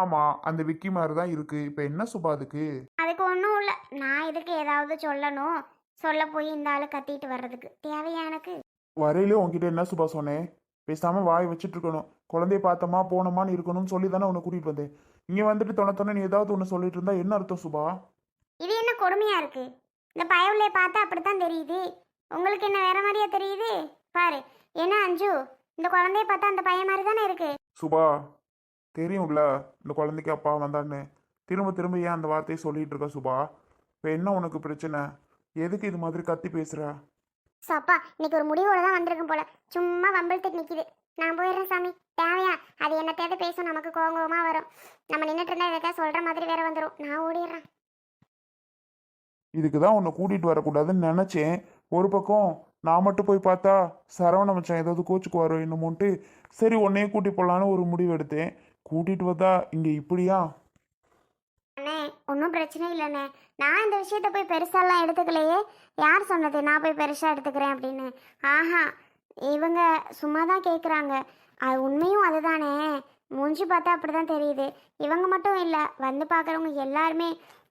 ஆமா அந்த விக்கி மாதிரி தான் இருக்கு. இப்போ என்ன சுபா அதுக்கு? அதுக்கு ஒன்றும் இல்லை. நான் இதுக்கு ஏதாவது சொல்லணும். சொல்ல போய் இந்த ஆளு கத்திட்டு வர்றதுக்கு. தேவையா எனக்கு? வரையிலே உன்கிட்ட என்ன சுபா சொன்னேன்? பேசாம வாய் வச்சுட்டு இருக்கணும். குழந்தைய பார்த்தோமா போனோமான்னு இருக்கணும்னு சொல்லி தானே உன்னை கூட்டிட்டு வந்தேன். இங்க வந்துட்டு தொண தொண நீ ஏதாவது ஒன்று சொல்லிட்டு இருந்தா என்ன அர்த்தம் சுபா? இது என்ன கொடுமையா இருக்கு? இந்த பயவுள்ளைய பார்த்தா அப்படித்தான் தெரியுது. உங்களுக்கு என்ன வேற மாதிரியா தெரியுது? பாரு. என்ன அஞ்சு? இந்த குழந்தைய பார்த்தா அந்த பையன் மாதிரி தானே இருக்கு? சுபா தெரியும்ல இந்த குழந்தைக்கு அப்பா வந்தான்னு. திரும்ப திரும்ப ஏன் அந்த வார்த்தையை சொல்லிட்டு இருக்க சுபா? இப்போ என்ன உனக்கு பிரச்சனை? எதுக்கு இது மாதிரி கத்தி பேசுற? ஸோ அப்பா இன்னைக்கு ஒரு முடிவோட தான் வந்திருக்கும் போல. சும்மா வம்பிழுத்துட்டு நிக்குது. நான் போயிடுறேன் சாமி. தேவையா? அது என்னத்தையாவது பேசும். நமக்கு கோவமா வரும். நம்ம நின்றுட்டு இருந்தா எதாவது சொல்ற மாதிரி வேற வந்துடும் நான் ஓடிடுறேன். இதுக்கு தான் உன்னை கூட்டிட்டு வரக்கூடாதுன்னு நினச்சேன். ஒரு பக்கம் நான் மட்டும் போய் பார்த்தா சரவண மச்சான் ஏதாவது கோச்சுக்குவாரோ என்னமோன்ட்டு. சரி உன்னையே கூட்டி போடலான்னு ஒரு முடிவு எடுத்தேன். கூட்டிட்டு வந்தா இங்க இப்படியா? அண்ணே ஒன்றும் பிரச்சனை இல்லைண்ணே. நான் இந்த விஷயத்த போய் பெருசாலாம் எடுத்துக்கலையே. யார் சொன்னது? நான் போய் பெருசாக எடுத்துக்கிறேன் அப்படின்னு. ஆஹா இவங்க சும்மா தான் கேட்குறாங்க அது உண்மையும் அதுதானே. மூஞ்சி பார்த்தா அப்படி தான் தெரியுது. இவங்க மட்டும் இல்லை வந்து பார்க்குறவங்க எல்லாருமே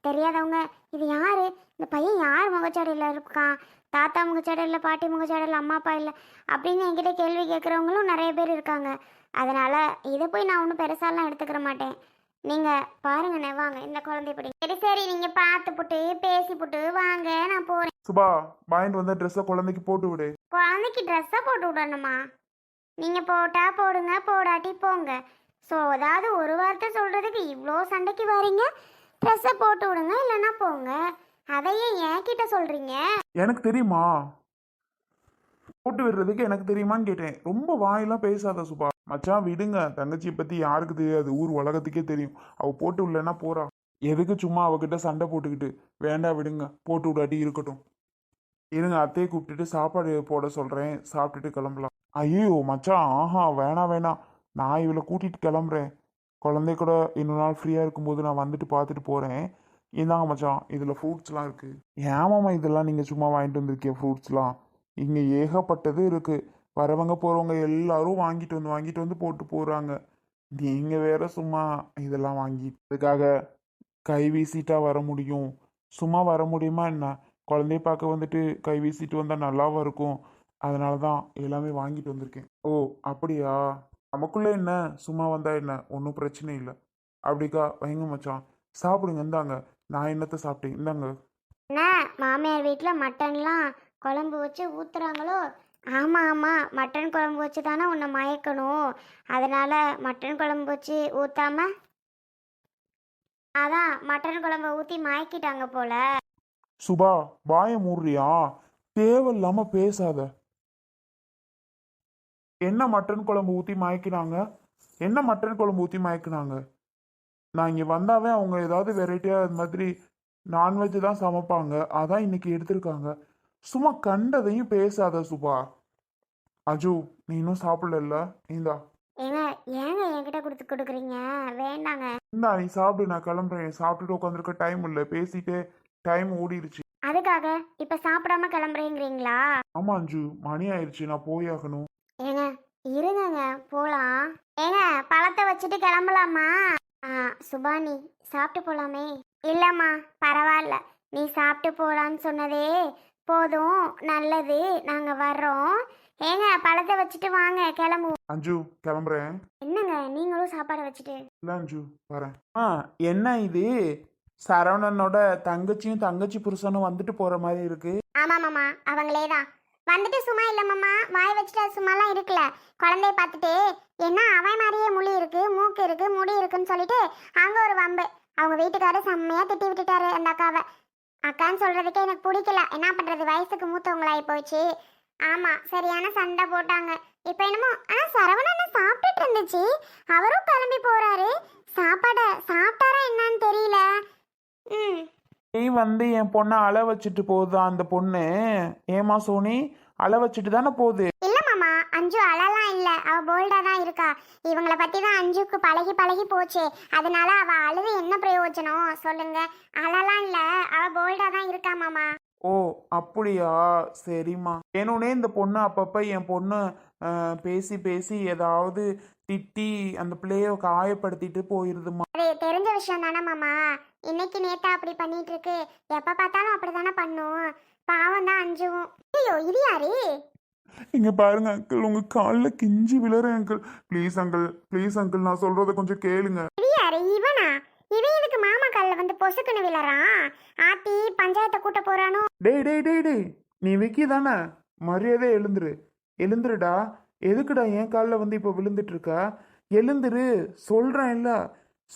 தெரியாதவங்க. இது யார்? இந்த பையன் யார் முகச்சாடையில் இருக்கான்? தாத்தா முகச்சாடையில் பாட்டி முகச்சாடையில் அம்மா அப்பா இல்லை அப்படின்னு என்கிட்ட கேள்வி கேட்குறவங்களும் நிறைய பேர் இருக்காங்க. அதனால் இதை போய் நான் ஒன்றும் பெருசாலாம் எடுத்துக்கிற மாட்டேன். நீங்க பாருங்கண்ணே வாங்க. இந்த குழந்தை பிடி சரி சரி நீங்க பார்த்து புட்டு பேசி புட்டு வாங்க நான் போறேன். சுபா வாங்கிட்டு வந்த ட்ரெஸ்ஸை குழந்தைக்கு போட்டு விடு. குழந்தைக்கு ட்ரெஸ்ஸை போட்டு விடணுமா? நீங்க போட்டா போடுங்க போடாட்டி போங்க. ஸோ அதாவது ஒரு வார்த்தை சொல்றதுக்கு இவ்வளோ சண்டைக்கு வரீங்க? ட்ரெஸ்ஸை போட்டு விடுங்க இல்லைன்னா போங்க. அதையே என்கிட்ட சொல்றீங்க? எனக்கு தெரியுமா? போட்டு விடுறதுக்கு எனக்கு தெரியுமான்னு கேட்டேன். ரொம்ப வாயெல்லாம் பேசாத சுபா. மச்சான் விடுங்க. தங்கச்சியை பத்தி யாருக்கு தெரியாது. ஊர் உலகத்துக்கே தெரியும். அவ போட்டு விடலன்னா போறா. எதுக்கு சும்மா அவகிட்ட சண்டை போட்டுக்கிட்டு? வேண்டாம் விடுங்க. போட்டு விடாட்டி இருக்கட்டும். இருங்க அத்தையை கூப்பிட்டுட்டு சாப்பாடு போட சொல்றேன். சாப்பிட்டுட்டு கிளம்பலாம். ஐயோ மச்சான் ஆஹா வேணாம் வேணாம் நான் இவளை கூட்டிட்டு கிளம்புறேன். குழந்தை கூட இன்னொரு நாள் ஃப்ரீயாக இருக்கும்போது நான் வந்துட்டு பார்த்துட்டு போகிறேன் இந்தாங்க மச்சான். இதில் ஃப்ரூட்ஸ்லாம் இருக்குது ஏமாம்மா இதெல்லாம் நீங்கள் சும்மா வாங்கிட்டு வந்திருக்கீங்க ஃப்ரூட்ஸ்லாம் இங்கே ஏகப்பட்டது இருக்குது வரவங்க போகிறவங்க எல்லாரும் வாங்கிட்டு வந்து வாங்கிட்டு வந்து போட்டு போகிறாங்க நீங்கள் வேற சும்மா இதெல்லாம் வாங்கி அதுக்காக கை வீசிட்டா வர முடியும். சும்மா வர முடியுமா என்ன? குழந்தைய பார்க்க வந்துட்டு கை வீசிட்டு வந்தால் நல்லாவும் இருக்கும். அதனால தான் எல்லாமே வாங்கிட்டு வந்திருக்கேன். ஓ அப்படியா? நமக்குள்ளே என்ன? சும்மா வந்தால் என்ன? ஒன்றும் பிரச்சனை இல்லை. அப்படிக்கா வைங்க மச்சான். சாப்பிடுங்க இந்தாங்க. நான் என்னத்தை சாப்பிட்டேன்? இந்தாங்க. மாமியார் வீட்டில் மட்டன்லாம் குழம்பு வச்சு ஊத்துறாங்களோ? ஆமாம் ஆமாம் மட்டன் குழம்பு வச்சு தானே உன்னை மயக்கணும். அதனால் மட்டன் குழம்பு வச்சு ஊற்றாம அதான் மட்டன் குழம்பை ஊற்றி மயக்கிட்டாங்க போல. சுபா வாய மூடுறியா? தேவையில்லாம பேசாத. என்ன மட்டன் குழம்பு ஊற்றி மயக்கினாங்க? என்ன மட்டன் குழம்பு ஊற்றி மயக்கினாங்க? நான் இங்கே வந்தாவே அவங்க ஏதாவது வெரைட்டியாக இது மாதிரி நான்வெஜ் தான் சமைப்பாங்க. அதான் இன்னைக்கு எடுத்திருக்காங்க. சும்மா கண்டதையும் பேசாத சுபா. அஜு நீ இன்னும் சாப்பிடல இந்தா. ஏங்க ஏங்க என்கிட்ட கொடுத்து கொடுக்குறீங்க? வேண்டாங்க. இந்தா நீ சாப்பிடு நான் கிளம்புறேன். சாப்பிட்டுட்டு உட்காந்துருக்க டைம் இல்லை. பேசிட்டே டைம் ஓடிடுச்சு. அதுக்காக இப்போ சாப்பிடாம கிளம்புறீங்கிறீங்களா? ஆமா அஞ்சு. மணி ஆயிடுச்சு. நான் போயாகணும் ஏங்க இருங்கங்க. போலாம். ஏங்க பழத்தை வச்சுட்டு கிளம்பலாமா? ஆ சுபானி சாப்பிட்டு போலாமே. இல்லம்மா பரவாயில்ல. நீ சாப்பிட்டு போலான்னு சொன்னதே போதும். நல்லது. நாங்க வர்றோம். ஏங்க பழத்தை வச்சுட்டு வாங்க கிளம்புவோம் அஞ்சு கிளம்புறேன். என்னங்க நீங்களும் சாப்பாடு வச்சுட்டு? இல்ல அஞ்சு வரேன். ஆ என்ன இது? சரவணனோட தங்கச்சியும் தங்கச்சி புருஷனும் வந்துட்டு போற மாதிரி இருக்கு. ஆமாமாம்மா அவங்களே தான். வந்துட்டு சும்மா இல்லைம்மாம்மா வாய் வச்சுட்டு அது சும்மாலாம் இருக்கல. குழந்தைய பார்த்துட்டு என்ன அவன் மாதிரியே முடி இருக்கு மூக்கு இருக்கு முடி இருக்குன்னு சொல்லிட்டு அங்க ஒரு வம்பு. அவங்க வீட்டுக்காரர் செம்மையா திட்டி விட்டுட்டாரு அந்த அக்காவை. அக்கான்னு சொல்றதுக்கே எனக்கு பிடிக்கல. என்ன பண்றது? வயசுக்கு மூத்தவங்களாயி போச்சு. ஆமா சரியான சண்டை போட்டாங்க. இப்போ என்னமோ ஆனா சரவணன் சாப்பிட்டுட்டு இருந்துச்சு. அவரும் கிளம்பி போறாரு. சாப்பாடை சாப்பிட்டாரா என்னன்னு தெரியல. ம். நீ வந்து என் பொண்ணை அழ வச்சுட்டு போகுதா அந்த பொண்ணு? ஏமா சோனி? அழ வச்சுட்டு தானே போகுது? இல்ல அஞ்சு அழலாம் இல்ல. அவ போல்டா தான் இருக்கா. இவங்கள பத்தி தான் அஞ்சுக்கு பழகி பழகி போச்சே. அதனால அவ அழுது என்ன பிரயோஜனம்? சொல்லுங்க. அழலாம் இல்ல. அவ போல்டா தான் இருக்கா மாமா? ஓ அப்படியா? சரிம்மா. வேணும்னே இந்த பொண்ணு அப்பப்போ என் பொண்ணு அஹ், பேசி பேசி ஏதாவது திட்டி அந்த பிள்ளைய காயப்படுத்திட்டு போயிருதுமா அது தெரிஞ்ச விஷயம் தானே மாமா? இன்னைக்கு நேத்தா அப்படி பண்ணிட்டு இருக்கு. எப்ப பார்த்தாலும் அப்படிதானே பண்ணும். பாவம் தான் அஞ்சுவும். ஐயோ இது யாரு? இங்க பாருங்க அங்கிள் உங்க காலில் கிஞ்சி விழுறேன் uncle. Please uncle please uncle நான் சொல்றத கொஞ்சம் கேளுங்க. யாரு இவனா? இவன் எதுக்கு மாமா காலில் வந்து பொசுக்குன்னு விழறான் ஆத்தி பஞ்சாயத்தை கூட்ட போறானோ? டேய் டேய் டேய் டேய் நீ விக்கி தானே மரியாதை எழுந்துரு. எழுந்துருடா. எதுக்குடா என் காலில் வந்து இப்போ விழுந்துட்டு இருக்க எழுந்துரு. சொல்கிறேன் இல்லை.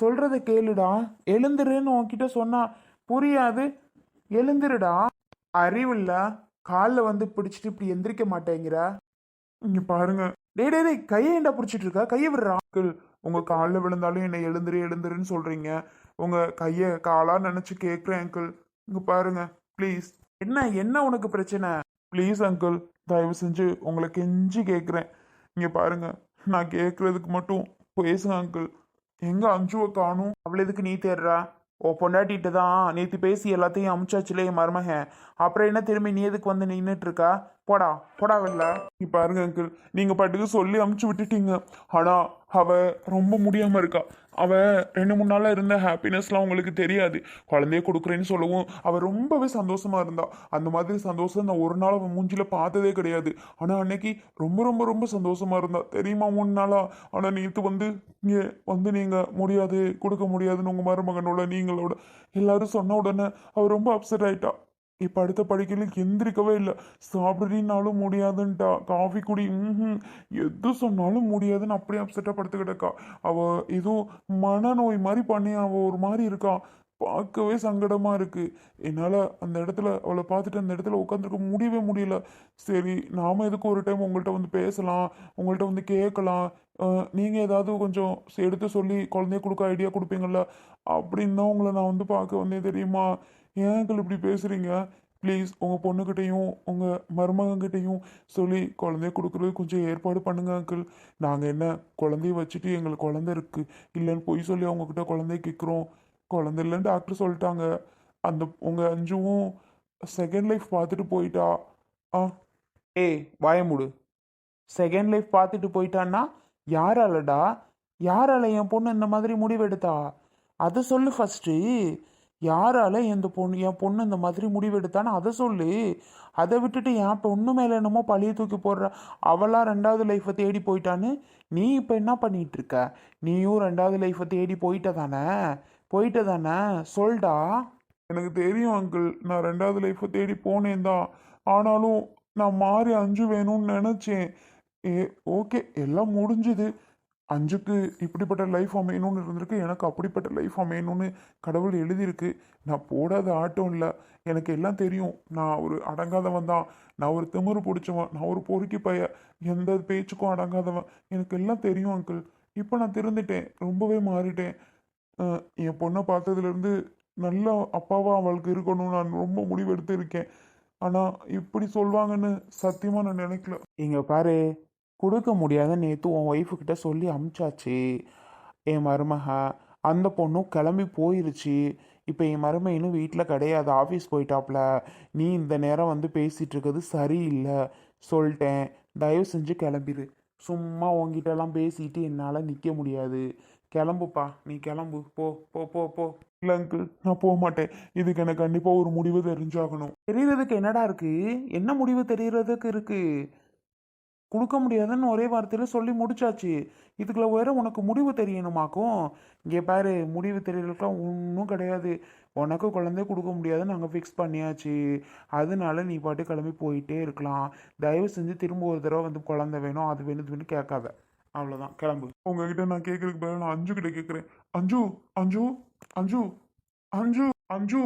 சொல்கிறத கேளுடா. எழுந்துருன்னு உன்கிட்ட சொன்னா புரியாது. எழுந்துருடா. அறிவில்ல காலில் வந்து பிடிச்சிட்டு இப்படி எந்திரிக்க மாட்டேங்கிற? இங்க பாருங்க. டேய் டேய் டேய் கையை ஏன்டா பிடிச்சிட்டு இருக்கா? கையை விடுறா. அங்கிள் உங்க காலில் விழுந்தாலும் என்னை எழுந்துரு எழுந்துருன்னு சொல்றீங்க. உங்க கையை காலா நினைச்சு கேட்குறேன் அங்கிள். இங்க பாருங்க ப்ளீஸ். என்ன என்ன உனக்கு பிரச்சனை? Please uncle. தயவு செஞ்சு உங்களை கெஞ்சி கேட்குறேன் இங்க பாருங்க நான் கேட்கறதுக்கு மட்டும் பேசுங்க அங்கிள். எங்க அஞ்சுவை காணும்? அவளை எதுக்கு நீ தேடுறா? ஓ பொண்டாட்டிட்டு தான் நேற்று பேசி எல்லாத்தையும் அமுச்சாச்சுலே என் மருமகன். அப்புறம் என்ன திரும்பி நீ எதுக்கு வந்து நின்றுட்டு இருக்கா? போடா போடா வெளில நீ பாருங்க அங்கிள் நீங்க பாட்டுக்கு சொல்லி அமுச்சு விட்டுட்டீங்க. ஆனா அவ ரொம்ப முடியாம இருக்கா. அவ ரெண்டு மூணு நாளா இருந்த ஹாப்பினஸ்லாம் உங்களுக்கு தெரியாது. குழந்தைய கொடுக்குறேன்னு சொல்லவும் அவ ரொம்பவே சந்தோஷமா இருந்தா. அந்த மாதிரி சந்தோஷம் நான் ஒரு நாள் அவன் மூஞ்சில பார்த்ததே கிடையாது. ஆனா அன்னைக்கு ரொம்ப ரொம்ப ரொம்ப சந்தோஷமா இருந்தா. தெரியுமா மூணு நாளா? ஆனா நேற்று வந்து இங்கே வந்து நீங்க முடியாது கொடுக்க முடியாதுன்னு உங்க மருமகனோட நீங்களோட எல்லாரும் சொன்ன உடனே அவ ரொம்ப அப்செட் ஆயிட்டா. இப்போ அடுத்த படிக்கையில் எந்திரிக்கவே இல்லை. சாப்பிட்றீனாலும் முடியாதுன்ட்டா. காஃபி குடி. ம் எது சொன்னாலும் முடியாதுன்னு அப்படியே அப்செட்டாக படுத்துக்கிட்டக்கா அவள் ஏதோ மனநோய் மாதிரி பண்ணி அவள் ஒரு மாதிரி இருக்கா. பார்க்கவே சங்கடமாக இருக்குது என்னால் அந்த இடத்துல அவளை பார்த்துட்டு அந்த இடத்துல உட்காந்துருக்க முடியவே முடியல. சரி நாம எதுக்கு ஒரு டைம் உங்கள்கிட்ட வந்து பேசலாம்? உங்கள்கிட்ட வந்து கேட்கலாம். நீங்கள் ஏதாவது கொஞ்சம் எடுத்து சொல்லி குழந்தைய கொடுக்க ஐடியா கொடுப்பீங்கள்ல அப்படின்னு தான் உங்களை நான் வந்து பார்க்க வந்தேன் தெரியுமா? ஏன் uncle இப்படி பேசுறீங்க? ப்ளீஸ் உங்கள் பொண்ணுக்கிட்டேயும் உங்கள் மருமகங்கிட்டையும் சொல்லி குழந்தைய கொடுக்குறது கொஞ்சம் ஏற்பாடு பண்ணுங்க அங்கிள் நாங்கள் என்ன குழந்தைய வச்சுட்டு எங்களுக்கு குழந்தை இருக்குது இல்லைன்னு பொய் சொல்லி அவங்கக்கிட்ட குழந்தைய கேட்குறோம் குழந்தை இல்லைன்னு டாக்டர் சொல்லிட்டாங்க. அந்த உங்கள் அஞ்சுவும் செகண்ட் லைஃப் பார்த்துட்டு போயிட்டா? ஆ. ஏய் வாயமுடு செகண்ட் லைஃப் பார்த்துட்டு போயிட்டான்னா யாராலடா? யாரால என் பொண்ணு இந்த மாதிரி முடிவெடுத்தா? அதை சொல்லு ஃபஸ்ட்டு யாரால எந்த பொண்ணு என் பொண்ணு இந்த மாதிரி முடிவெடுத்தான்னு அதை சொல்லு. அதை விட்டுட்டு என் பொண்ணு மேலே என்னமோ பழிய தூக்கி போடுற அவளாக ரெண்டாவது லைஃப்பை தேடி போயிட்டான்னு நீ இப்போ என்ன பண்ணிட்டு இருக்க நீயும் ரெண்டாவது லைஃப்பை தேடி போயிட்ட தானே? போயிட்ட தானே? சொல்டா. எனக்கு தெரியும் அங்கிள் நான் ரெண்டாவது லைஃப்பை தேடி போனேன் தான். ஆனாலும் நான் மாறி அஞ்சு வேணும்னு நினச்சேன். ஏ ஓகே எல்லாம் முடிஞ்சுது. அஞ்சுக்கு இப்படிப்பட்ட லைஃப் அமையணும்னு இருந்திருக்கு. எனக்கு அப்படிப்பட்ட லைஃப் அமையணும்னு கடவுள் எழுதியிருக்கு. நான் போடாத ஆட்டம் இல்லை. எனக்கு எல்லாம் தெரியும். நான் ஒரு அடங்காதவன் தான். நான் ஒரு திமிரு பிடிச்சவன். நான் ஒரு பொறுக்கி பைய. எந்த பேச்சுக்கும் அடங்காதவன். எனக்கு எல்லாம் தெரியும் அங்கிள் இப்போ நான் திருந்துட்டேன். ரொம்பவே மாறிட்டேன். என் பொண்ணை பார்த்ததுலேருந்து நல்ல அப்பாவாக அவளுக்கு இருக்கணும்னு நான் ரொம்ப முடிவெடுத்து இருக்கேன் ஆனால் இப்படி சொல்வாங்கன்னு சத்தியமாக நான் நினைக்கல. இங்கே பாரு. கொடுக்க முடியாத நேற்று உன் ஒய்ஃபுக்கிட்ட சொல்லி அமுச்சாச்சு. என் மருமக அந்த பொண்ணும் கிளம்பி போயிருச்சு. இப்போ என் மருமை இன்னும் வீட்டில் கிடையாது ஆஃபீஸ் போயிட்டாப்ல. நீ இந்த நேரம் வந்து பேசிகிட்டு இருக்கிறது சரியில்லை. சொல்லிட்டேன். தயவு செஞ்சு கிளம்பிடு சும்மா உங்ககிட்டலாம் பேசிட்டு என்னால் நிற்க முடியாது. கிளம்புப்பா. நீ கிளம்பு. போ போ போ போ. இல்லை அங்கிள் நான் போக மாட்டேன். இதுக்கு எனக்கு கண்டிப்பாக ஒரு முடிவு தெரிஞ்சாகணும். தெரியறதுக்கு என்னடா இருக்குது என்ன முடிவு தெரியறதுக்கு இருக்குது கொடுக்க முடியாதுன்னு ஒரே வார்த்தையில் சொல்லி முடிச்சாச்சு. இதுக்குள்ள வேற உனக்கு முடிவு தெரியணுமாக்கும். இங்கே பாரு முடிவு தெரியலாம் ஒன்றும் கிடையாது. உனக்கு குழந்தை கொடுக்க முடியாதுன்னு நாங்கள் ஃபிக்ஸ் பண்ணியாச்சு. அதனால நீ பாட்டு கிளம்பி போயிட்டே இருக்கலாம். தயவு செஞ்சு திரும்ப ஒரு தடவை வந்து குழந்தை வேணும் அது வேணும் இது வேணும் கேட்காத. அவ்வளோதான் கிளம்பு. உங்ககிட்ட நான் கேட்கறதுக்கு பதிலாக நான் அஞ்சு கிட்ட கேட்குறேன். அஞ்சு அஞ்சு அஞ்சு அஞ்சு அஞ்சு.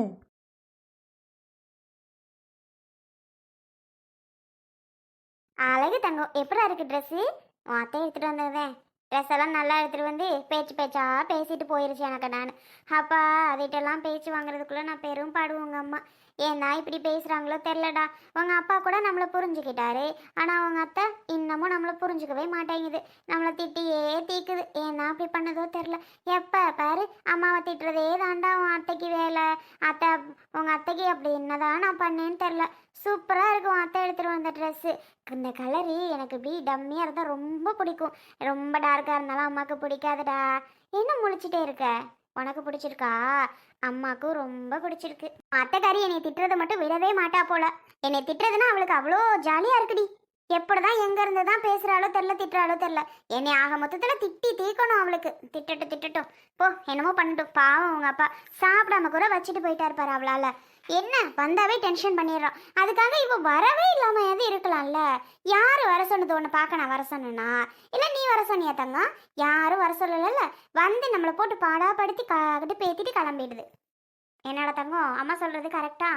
அழகு தங்கம். எப்படா இருக்கு ட்ரெஸ்ஸு உன் அத்தை எடுத்துகிட்டு வந்ததேன் ட்ரெஸ் எல்லாம் நல்லா எடுத்துகிட்டு வந்து பேச்சு பேச்சா பேசிட்டு போயிருச்சு எனக்கு நான். அப்பா அதிட்டெல்லாம் பேச்சு வாங்குறதுக்குள்ளே நான் பெரும் பாடுவோங்க அம்மா. ஏன்னா இப்படி பேசுகிறாங்களோ தெரிலடா உங்கள் அப்பா கூட நம்மளை புரிஞ்சுக்கிட்டாரு. ஆனால் உங்கள் அத்தை இன்னமும் நம்மளை புரிஞ்சுக்கவே மாட்டேங்குது. நம்மளை திட்டியே தீக்குது. ஏன்னா அப்படி பண்ணதோ தெரில எப்போ பாரு அம்மாவை திட்டுறதே தாண்டா உன் அத்தைக்கு வேலை. அத்தை உங்கள் அத்தைக்கு அப்படி என்னதான் நான் பண்ணேன்னு தெரில சூப்பராக இருக்கும். அத்தை எடுத்துகிட்டு வந்த ட்ரெஸ்ஸு இந்த கலரு எனக்கு இப்படி டம்மியாக இருந்தால் ரொம்ப பிடிக்கும். ரொம்ப டார்க்காக இருந்தாலும் அம்மாவுக்கு பிடிக்காதுடா. என்ன முழிச்சிட்டே இருக்க? உனக்கு பிடிச்சிருக்கா? அம்மாவுக்கும் ரொம்ப பிடிச்சிருக்கு. அத்தைக்காரி என்னை திட்டுறதை மட்டும் விடவே மாட்டா போல. என்னை திட்டுறதுன்னா அவளுக்கு அவ்வளோ ஜாலியாக இருக்குடி. எப்படிதான் எங்க இருந்து தான் பேசுறாளோ தெரில திட்டுறாளோ தெரில என்னை ஆக மொத்தத்துல திட்டி தீக்கணும் அவளுக்கு. திட்டட்டும் திட்டட்டும். போ என்னமோ பண்ணட்டும். பாவம் உங்க அப்பா. சாப்பிடாம கூட வச்சுட்டு போயிட்டாரு பாரு அவளால. என்ன? வந்தாவே டென்ஷன் பண்ணிடுறான் அதுக்காக இவ வரவே இல்லாம எது இருக்கலாம்ல. யாரு வர சொன்னது உன்னை பார்க்க நான் வர சொன்னேனா? இல்ல நீ வர சொன்னியா தங்கம் யாரும் வர சொல்லல வந்து நம்மளை போட்டு பாடாப்படுத்தி காக்கிட்டு பேத்திட்டு கிளம்பிடுது. என்னடா தங்கம் அம்மா சொல்றது கரெக்டா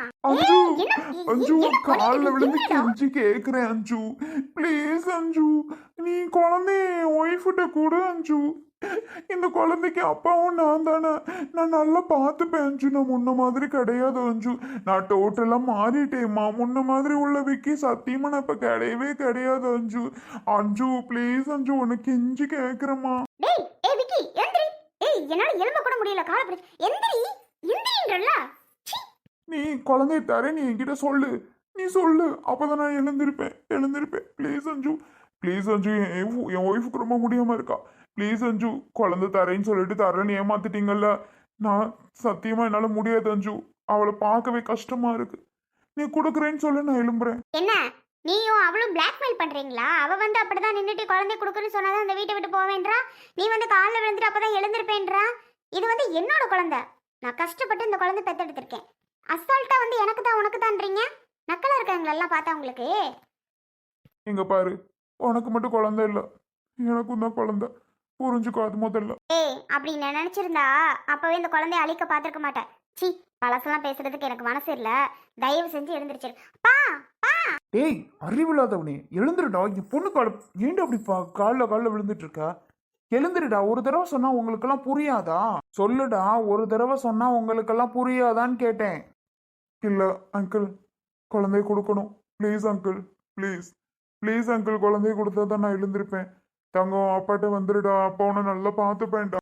அஞ்சு காலில் விழுந்து? கெஞ்சி கேட்குறேன் அஞ்சு. ப்ளீஸ் அஞ்சு. நீ குழந்தைய ஒய்ஃப்கிட்ட கூட அஞ்சு. இந்த குழந்தைக்கு அப்பாவும் நான் தானே. நான் நல்லா பார்த்துப்பேன் அஞ்சு. நான் முன்ன மாதிரி கிடையாது அஞ்சு. நான் டோட்டலாக மாறிட்டேம்மா. முன்ன மாதிரி உள்ள விக்கி சத்தியமா நான் இப்போ கிடையவே கிடையாது அஞ்சு. அஞ்சு ப்ளீஸ் அஞ்சு. உனக்கு கெஞ்சி கேட்குறேம்மா ஏய் விக்கி எந்திரி. ஏய் என்னால எலும்ப கூட முடியல கால பிடிச்சு எந்திரி எந்திரின்றல்ல. சீ. நீ குழந்தைய தர நீ என்கிட்ட சொல்லு. நீ சொல்லு. அப்பதான் நான் எழுந்திருப்பேன் எழுந்திருப்பேன். ப்ளீஸ் அஞ்சு. ப்ளீஸ் அஞ்சு. என் ஒய்ஃப்- என் ஒய்ஃபுக்கு ரொம்ப முடியாம இருக்கா. ப்ளீஸ் அஞ்சு குழந்தை தரேன்னு சொல்லிட்டு தரேன்னு ஏமாத்திட்டீங்கல்ல. நான் சத்தியமா என்னால முடியாது அஞ்சு. அவளை பார்க்கவே கஷ்டமா இருக்கு. நீ கொடுக்குறேன்னு சொல்லு நான் எழும்புறேன். என்ன? நீயும் அவளும் பிளாக்மெயில் பண்றீங்களா? அவ வந்து அப்படிதான் நின்னுட்டு குழந்தை கொடுக்குன்னு சொன்னாதான் அந்த வீட்டை விட்டு போவேன்றா? நீ வந்து காலில் விழுந்துட்டு அப்பதான் எழுந்திருப்பேன்றா? இது வந்து என்னோட குழந்தை. நான் கஷ்டப்பட்டு இந்த குழந்தை பெத்தெடுத்திருக்கேன். அசால்ட்டா வந்து எனக்கு தான் உனக்கு தான்றீங்க நக்கலா இருக்காங்களா எல்லாம் பார்த்தா உங்களுக்கு? இங்க பாரு. உனக்கு மட்டும் குழந்தை இல்லை. எனக்கும் தான் குழந்தை. புரிஞ்சுக்கோ அது முதல்ல. ஏய் அப்படி நான் நினைச்சிருந்தா? அப்பவே இந்த குழந்தைய அழிக்க பார்த்திருக்க மாட்டேன். சி பழசெல்லாம் பேசுறதுக்கு எனக்கு மனசு இல்ல. தயவு செஞ்சு எழுந்திருச்சிரு. பா பா. டேய் அறிவில்லாதவனே. எழுந்துருடா. என் பொண்ணு கால ஏன்டா அப்படி பா காலில் காலில் விழுந்துட்டு இருக்க எழுந்துருடா. ஒரு தடவை சொன்னா உங்களுக்கெல்லாம் புரியாதா? சொல்லுடா. ஒரு தடவை சொன்னா உங்களுக்கெல்லாம் புரியாதான்னு கேட்டேன். இல்ல அங்கிள் குழந்தை கொடுக்கணும். Please uncle please please uncle குழந்தைய கொடுத்தா தான் நான் எழுந்திருப்பேன். தங்கம் அப்பாட்ட வந்துடுடா அப்பா உன்னை நல்லா பார்த்துப்பேன்டா.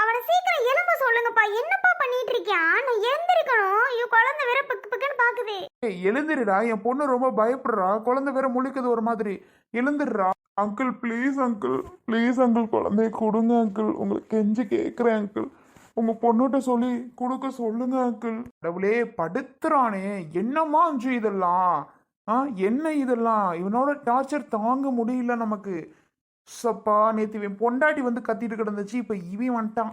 அவனை சீக்கிரம் எலும்ப சொல்லுங்கப்பா. என்னப்பா பண்ணிட்டு இருக்கியா நான் எழுந்திருக்கணும். ஐயோ குழந்தை வேற பிக்கு பிக்குன்னு பாக்குது. ஏய் எழுந்திருடா. என் பொண்ணு ரொம்ப பயப்படுறா. குழந்தை வேற முழிக்குது ஒரு மாதிரி. எழுந்துடுறா uncle please uncle please uncle குழந்தைய கொடுங்க அங்கிள் உங்களுக்கு கெஞ்சி கேட்குறேன் அங்கிள் உங்க பொண்ணுகிட்ட சொல்லி கொடுக்க சொல்லுங்க அங்கிள் கடவுளே படுத்துறானே. என்னம்மா அஞ்சு இதெல்லாம்? ஆ என்ன இதெல்லாம்? இவனோட டார்ச்சர் தாங்க முடியல நமக்கு. சப்பா நேற்று இவன் பொண்டாட்டி வந்து கத்திட்டு கிடந்துச்சு இப்போ இவன் வந்துட்டான்.